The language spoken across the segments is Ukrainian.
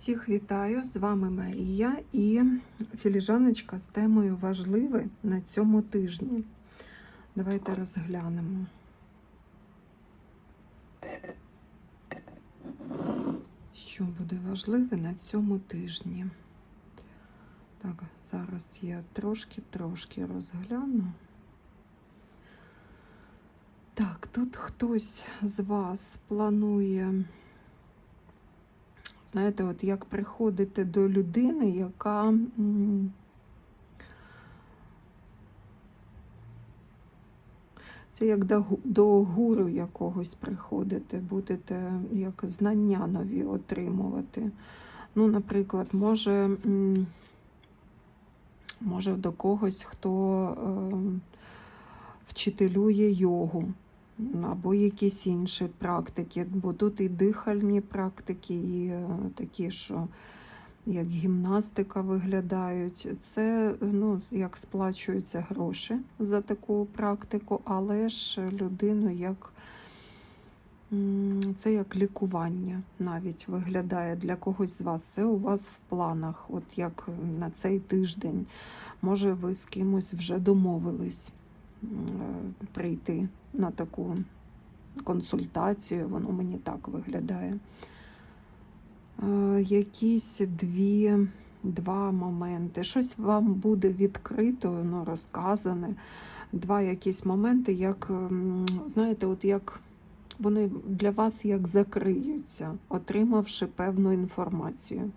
Всіх вітаю! З вами Марія і філіжаночка з темою важливе на цьому тижні. Давайте розглянемо. Що буде важливе на цьому тижні? Так, зараз я трошки-трошки розгляну. Так, тут хтось з вас планує. Знаєте, от як приходити до людини, яка це як до, гуру якогось приходити, будете як знання нові отримувати. Ну, наприклад, може, може до когось, хто е, вчителює йогу або якісь інші практики, бо тут і дихальні практики, і е, такі, що як гімнастика виглядають. Це ну, як сплачуються гроші за таку практику, але ж людину як це як лікування навіть виглядає для когось з вас. Це у вас в планах, от як на цей тиждень. Може, ви з кимось вже домовились е, прийти на таку консультацію, воно мені так виглядає. Е, Якісь дві, два моменти. Щось вам буде відкрито, ну, розказане. Два якісь моменти, як, знаєте, от як вони для вас як закриються, отримавши певну інформацію.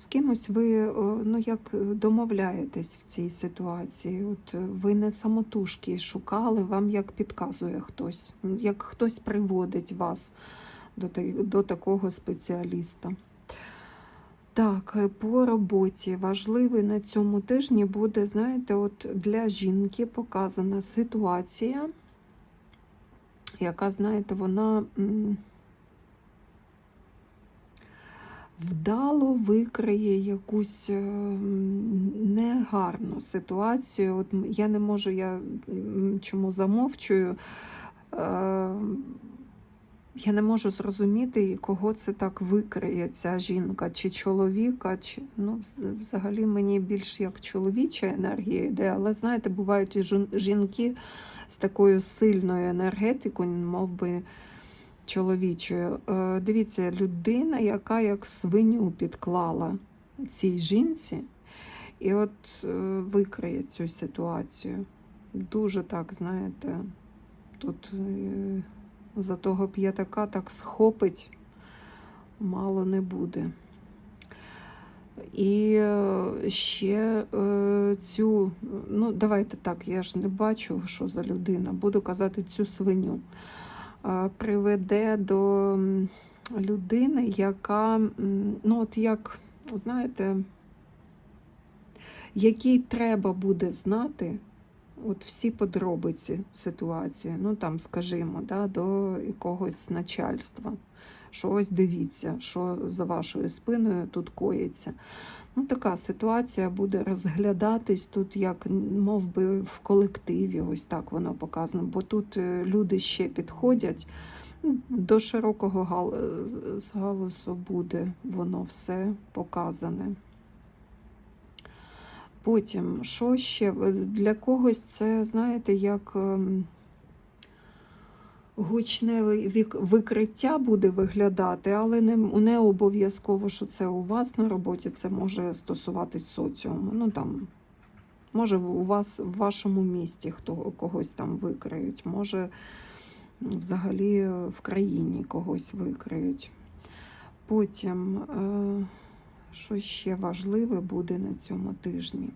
З кимось ви ну, як домовляєтесь в цій ситуації. От е, ви не самотужки шукали, вам як підказує хтось, як хтось приводить вас до, до такого спеціаліста. Так, е, по роботі важливий на цьому тижні буде, знаєте, от для жінки показана ситуація, яка, знаєте, вона. Вдало викриє якусь е, негарну ситуацію. От я не можу, я чому замовчую. Е, Я не можу зрозуміти, кого це так викриє ця жінка, чи чоловіка, чи ну, взагалі мені більш як чоловіча енергія йде, але знаєте, бувають і жінки з такою сильною енергетикою, мов би чоловічою. Е, Дивіться, людина, яка як свиню підклала цій жінці, і от е, викриє цю ситуацію. Дуже так, знаєте, тут е, за того п'ятака так схопить, мало не буде. І ще цю, ну давайте так, я ж не бачу, що за людина, буду казати цю свиню приведе до людини, яка, ну от як, знаєте, якій треба буде знати от всі подробиці ситуації, ну там, скажімо, да, до якогось начальства. Що ось дивіться, що за вашою спиною тут коїться. Ну, така ситуація буде розглядатись тут, як мов би, в колективі, ось так воно показано. Бо тут е, люди ще підходять. Ну, До широкого гал... е, галусу буде воно все показане. Потім, що ще? Е, Для когось це, знаєте, як ем, гучне викриття буде виглядати, але не, не обов'язково, що це у вас на роботі, це може стосуватись соціуму. Ну там, може, у вас в вашому місті хто когось там викриють, може взагалі в країні когось викриють. Потім, е, що ще важливе буде на цьому тижні?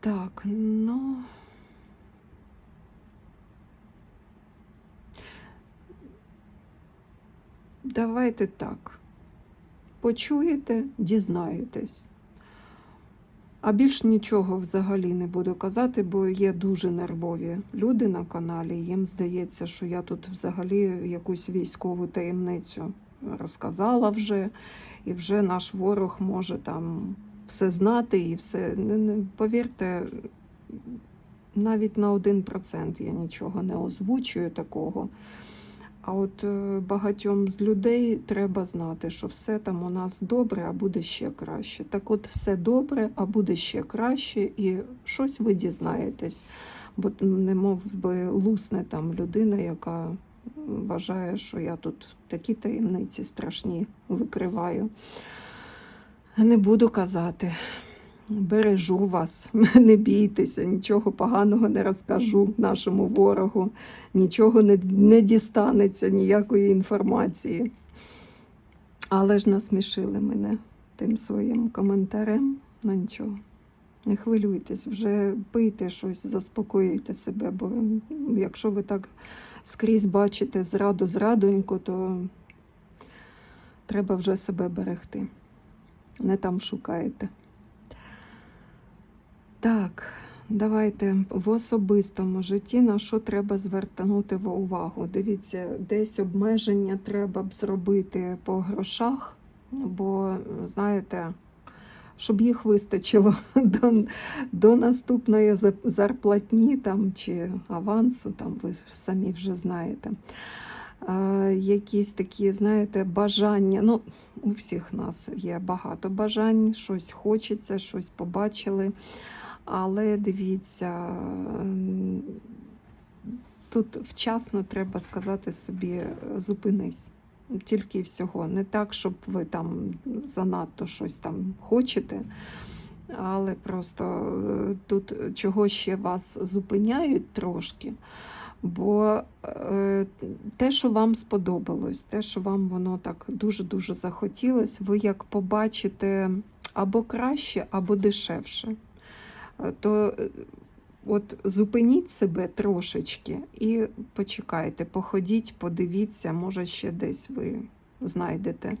Так, ну. Давайте так. Почуєте, дізнаєтесь. А більш нічого взагалі не буду казати, бо є дуже нервові люди на каналі. Їм здається, що я тут взагалі якусь військову таємницю розказала вже, і вже наш ворог може там все знати і все. Повірте, навіть на 1% я нічого не озвучую такого. А от е, багатьом з людей треба знати, що все там у нас добре, а буде ще краще. Так от все добре, а буде ще краще, і щось ви дізнаєтесь. Бо не мов би лусне там людина, яка вважає, що я тут такі таємниці страшні викриваю. Не буду казати. Бережу вас, не бійтеся, нічого поганого не розкажу нашому ворогу, нічого не, не дістанеться, ніякої інформації. Але ж насмішили мене тим своїм коментарем. Ну нічого, не хвилюйтесь, вже пийте щось, заспокоюйте себе, бо якщо ви так скрізь бачите зраду зрадоньку, то треба вже себе берегти. Не там шукаєте. Так, давайте в особистому житті на що треба звернути увагу. Дивіться, десь обмеження треба б зробити по грошах, бо, знаєте, щоб їх вистачило до, до наступної зарплатні там, чи авансу, там, ви самі вже знаєте. Якісь такі, знаєте, бажання. Ну, у всіх нас є багато бажань, щось хочеться, щось побачили. Але дивіться, тут вчасно треба сказати собі е, зупинись. Тільки всього. Не так, щоб ви там занадто щось там хочете, але просто е, тут чого ще вас зупиняють трошки. Бо е, те, що вам сподобалось, те, що вам воно так дуже-дуже захотілось, ви як побачите або краще, або дешевше. То е, от зупиніть себе трошечки і почекайте, походіть, подивіться, може ще десь ви знайдете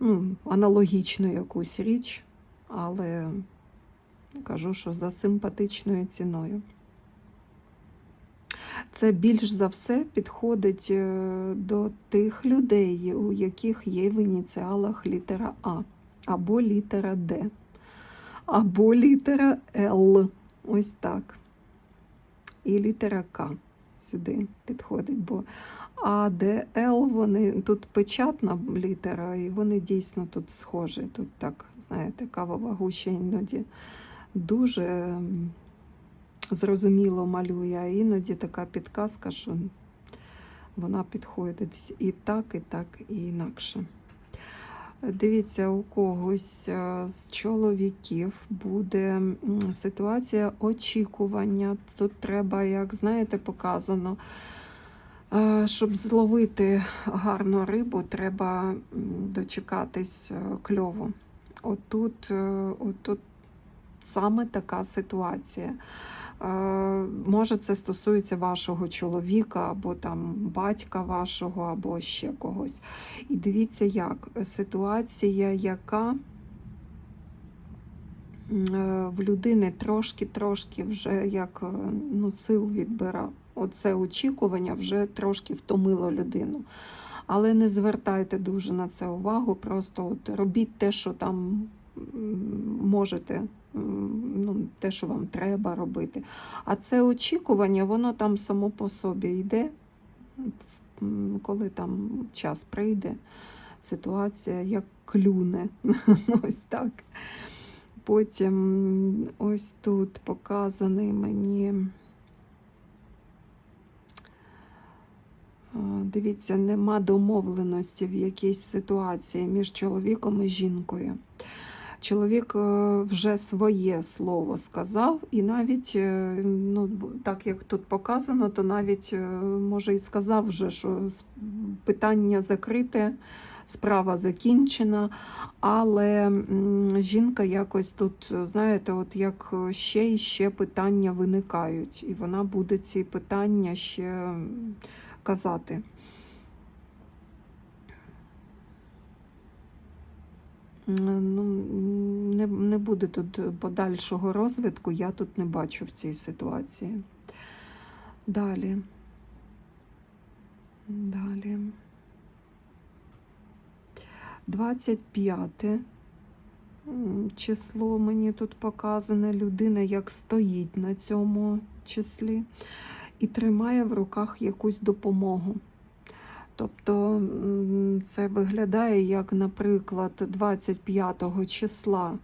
ну, аналогічну якусь річ, але кажу, що за симпатичною ціною. Це більш за все підходить е, до тих людей, у яких є в ініціалах літера А, або літера Д, або літера Л. Ось так. І літера К сюди підходить, бо А, Д, Л, вони тут печатна літера, і вони дійсно тут схожі. Тут так, знаєте, кавова гуща іноді дуже зрозуміло малює, а іноді така підказка, що вона підходить і так, і так, і інакше. Дивіться, у когось е, з чоловіків буде ситуація очікування. Тут треба, як знаєте, показано, е, щоб зловити гарну рибу, треба дочекатись е, кльову. Отут, отут саме така ситуація. Е, Може, це стосується вашого чоловіка, або там батька вашого, або ще когось. І дивіться, як ситуація, яка е, в людини трошки-трошки вже як е, ну, сил відбира. Оце очікування вже трошки втомило людину. Але не звертайте дуже на це увагу, просто от робіть те, що там можете, ну, те, що вам треба робити. А це очікування, воно там само по собі йде, коли там час прийде, ситуація як клюне. Ось так. Потім ось тут показаний мені. Дивіться, нема домовленості в якійсь ситуації між чоловіком і жінкою. Чоловік е, вже своє слово сказав, і навіть, е, ну, так як тут показано, то навіть е, може і сказав вже, що питання закрите, справа закінчена, але жінка якось тут, знаєте, от як ще і ще питання виникають, і вона буде ці питання ще казати. Ну, не, не буде тут подальшого розвитку, я тут не бачу в цій ситуації. Далі. Далі. 25 м, число мені тут показане. Людина як стоїть на цьому числі і тримає в руках якусь допомогу. Тобто це виглядає як, наприклад, 25 числа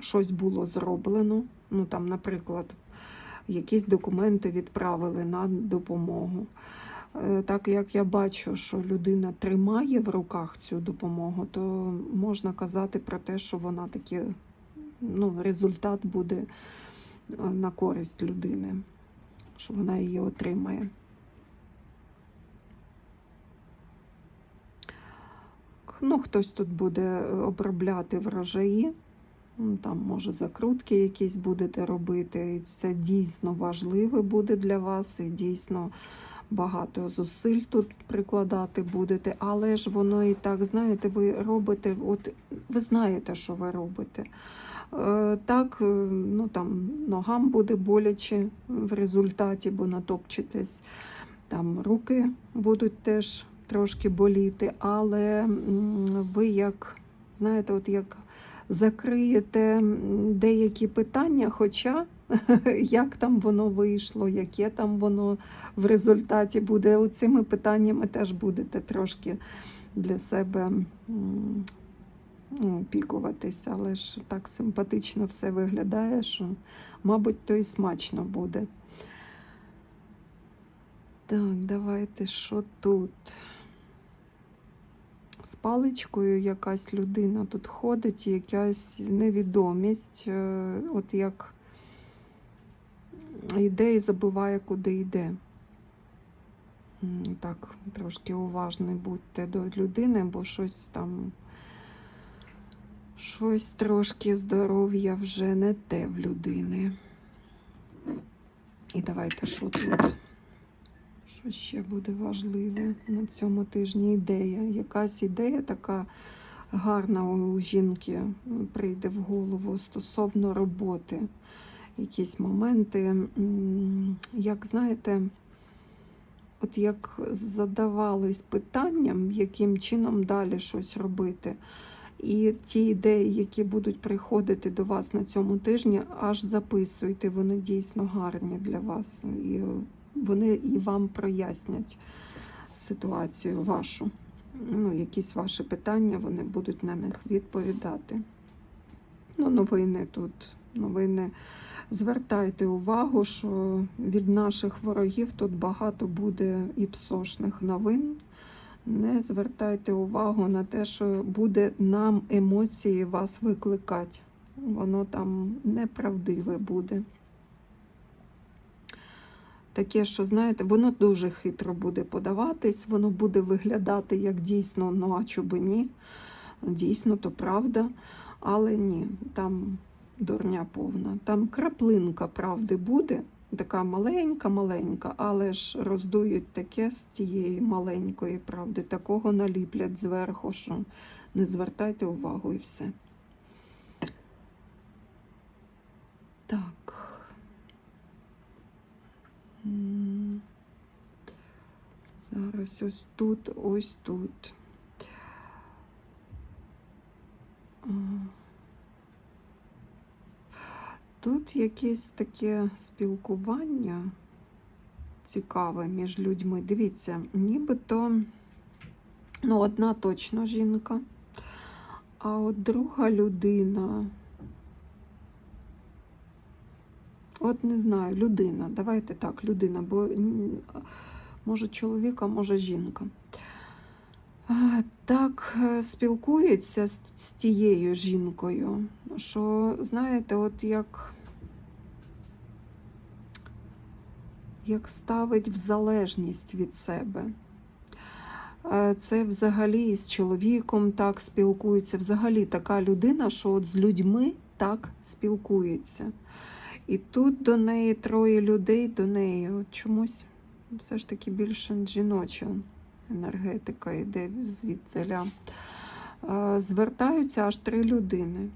щось було зроблено. Ну, там, наприклад, якісь документи відправили на допомогу. Е, Так як я бачу, що людина тримає в руках цю допомогу, то можна казати про те, що вона таки, ну, результат буде е, на користь людини, що вона її отримає. Ну, хтось тут буде е, обробляти врожаї, там, може, закрутки якісь будете робити. І це дійсно важливе буде для вас, і дійсно багато зусиль тут прикладати будете. Але ж воно і так, знаєте, ви робите, от ви знаєте, що ви робите. Е, Так, е, ну там ногам буде боляче в результаті, бо натопчетесь. Там руки будуть теж трошки боліти, але ви як, знаєте, от як закриєте деякі питання, хоча як там воно вийшло, яке там воно в результаті буде. Оцими питаннями теж будете трошки для себе ну, опікуватись, але ж так симпатично все виглядає, що, мабуть, то і смачно буде. Так, давайте що тут? З паличкою якась людина тут ходить, якась невідомість, е, от як йде і забуває, куди йде. Так, трошки уважні будьте до людини, бо щось там, щось трошки здоров'я вже не те в людини. І давайте що тут? Що ще буде важливе на цьому тижні? Ідея. Якась ідея така гарна у жінки прийде в голову стосовно роботи. Якісь моменти, як знаєте, от як задавались питанням, яким чином далі щось робити. І ті ідеї, які будуть приходити до вас на цьому тижні, аж записуйте, вони дійсно гарні для вас. І вони і вам прояснять ситуацію вашу. Ну, якісь ваші питання, вони будуть на них відповідати. Ну, новини тут, новини. Звертайте увагу, що від наших ворогів тут багато буде і псошних новин. Не звертайте увагу на те, що буде нам емоції вас викликати. Воно там неправдиве буде. Таке, що, знаєте, воно дуже хитро буде подаватись, воно буде виглядати як дійсно, ну а чоби ні. Дійсно, то правда. Але ні, там дурня повна. Там краплинка правди буде, така маленька-маленька, але ж роздують таке з тієї маленької правди, такого наліплять зверху, що не звертайте увагу і все. Так. М. Зараз ось тут, ось тут. Тут якесь таке спілкування цікаве між людьми. Дивіться, нібито ну, одна точно жінка, а от друга людина. От не знаю, людина. Давайте так, людина, бо може чоловік, а може жінка. Так е, спілкується з, з тією жінкою, що, знаєте, от як, як ставить в залежність від себе. Е, Це взагалі з чоловіком так спілкується. Взагалі така людина, що от з людьми так спілкується. І тут до неї троє людей, до неї чомусь все ж таки більше жіноча енергетика йде звідтиля. Е, Звертаються аж три людини.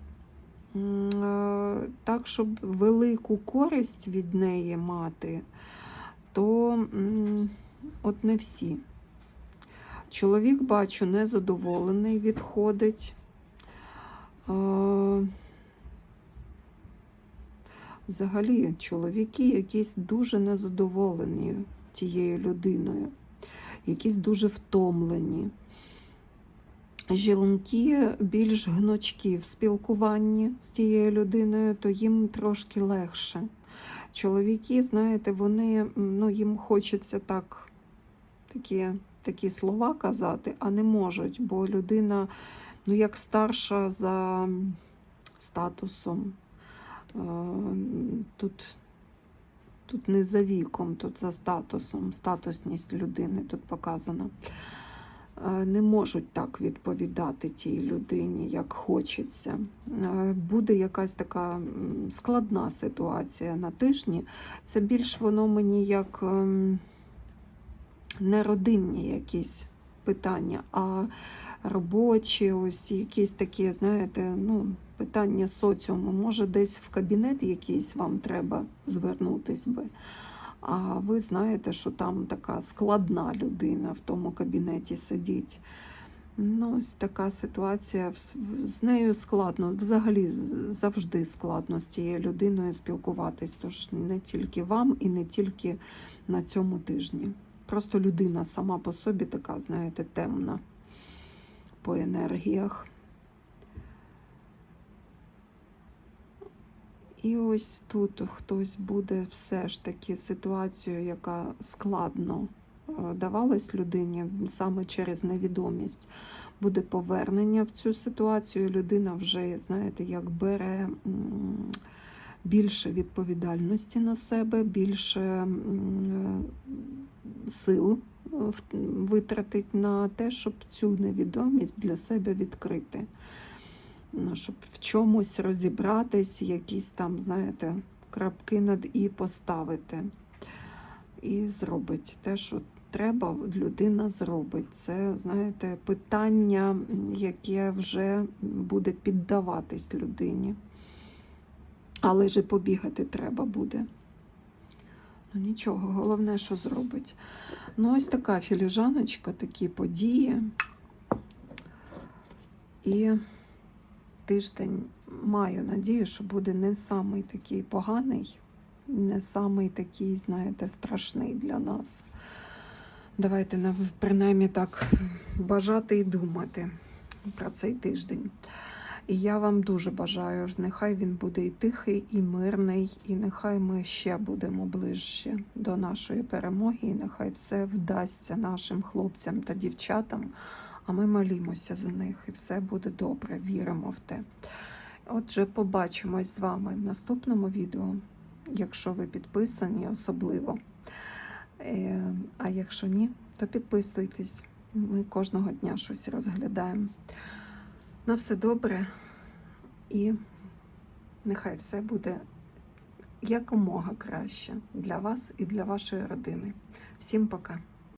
Е, Так, щоб велику користь від неї мати, то от не всі. Чоловік, бачу, незадоволений, відходить. Взагалі, чоловіки якісь дуже незадоволені тією людиною, якісь дуже втомлені. Жінки більш гнучкі в спілкуванні з тією людиною, то їм трошки легше. Чоловіки, знаєте, вони ну, їм хочеться так, такі, такі слова казати, а не можуть, бо людина ну, як старша за статусом. Тут, тут не за віком, тут за статусом, статусність людини тут показана. Не можуть так відповідати тій людині, як хочеться. Буде якась така складна ситуація на тижні. Це більш воно мені як ем, не родинні якісь питання, а робочі, ось якісь такі, знаєте, ну, питання соціуму. Може, десь в кабінет якийсь вам треба звернутись би. А ви знаєте, що там така складна людина в тому кабінеті сидить. Ну, ось така ситуація. З нею складно, взагалі завжди складно з цією людиною спілкуватись. Тож не тільки вам і не тільки на цьому тижні. Просто людина сама по собі така, знаєте, темна по енергіях. І ось тут хтось буде все ж таки ситуацію, яка складно е, давалась людині саме через невідомість. Буде повернення в цю ситуацію. Людина вже, знаєте, як бере більше відповідальності на себе, більше е, сил витратить на те, щоб цю невідомість для себе відкрити. Ну, щоб в чомусь розібратись, якісь там, знаєте, крапки над і поставити. І зробить те, що треба, людина зробить. Це, знаєте, питання, яке вже буде піддаватись людині. Але ж побігати треба буде. Ну нічого, головне, що зробить. Ну, ось така філіжаночка, такі події. І тиждень маю надію, що буде не самий такий поганий, не самий такий, знаєте, страшний для нас. Давайте принаймні так бажати і думати про цей тиждень. І я вам дуже бажаю, нехай він буде і тихий, і мирний, і нехай ми ще будемо ближче до нашої перемоги, і нехай все вдасться нашим хлопцям та дівчатам. А ми молімося за них, і все буде добре, віримо в те. Отже, побачимось з вами в наступному відео, якщо ви підписані, особливо. Е, А якщо ні, то підписуйтесь. Ми кожного дня щось розглядаємо. На все добре і нехай все буде якомога краще для вас і для вашої родини. Всім пока!